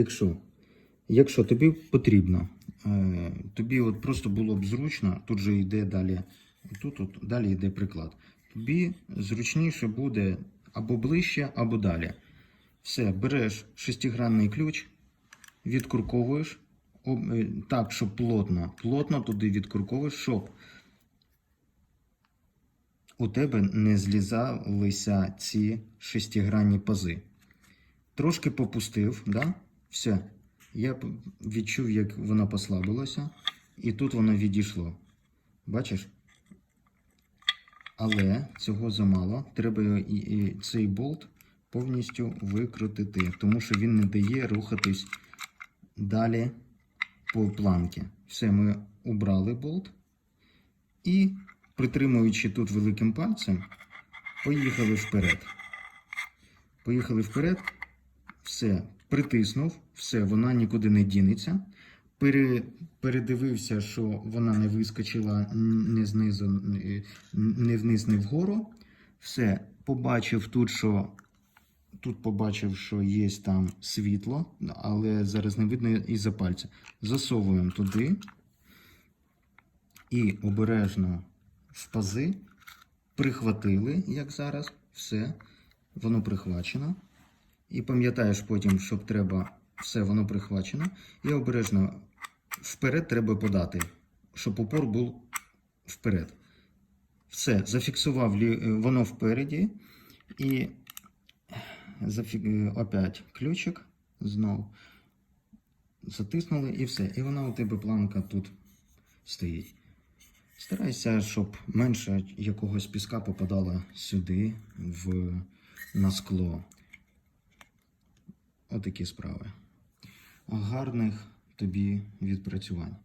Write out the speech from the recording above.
Якщо, якщо тобі потрібно, е, тобі от просто було б зручно, тут же йде далі, тут от, далі йде приклад. Тобі зручніше буде або ближче, або далі. Все, береш шестигранний ключ, відкурковуєш е, так, щоб плотно, плотно туди відкурковуєш, щоб у тебе не злізалися ці шестигранні пази. Трошки попустив, да? Все. Я відчув, як воно послабилося, і тут воно відійшло. Бачиш? Але цього замало. Треба і, і цей болт повністю викрутити, тому що він не дає рухатись далі по планці. Все, ми убрали болт. І, притримуючи тут великим пальцем, поїхали вперед. Поїхали вперед. Все, притиснув, все, вона нікуди не дінеться. Пере, передивився, що вона не вискочила не знизу, н- не вниз, не вгору. Все, побачив тут, що тут побачив, що є там світло, але зараз не видно із-за пальця. Засовуємо туди і обережно в пази прихватили, як зараз, все, воно прихвачено. І пам'ятаєш потім, що треба все, воно прихвачено. І обережно вперед треба подати, щоб упор був вперед. Все, зафіксував е, воно впереді. І е, опять ключик знову. Затиснули і все. І вона у тебе планка тут стоїть. Старайся, щоб менше якогось піска попадало сюди, в... на скло. Отакі справи. Гарних тобі відпрацювань.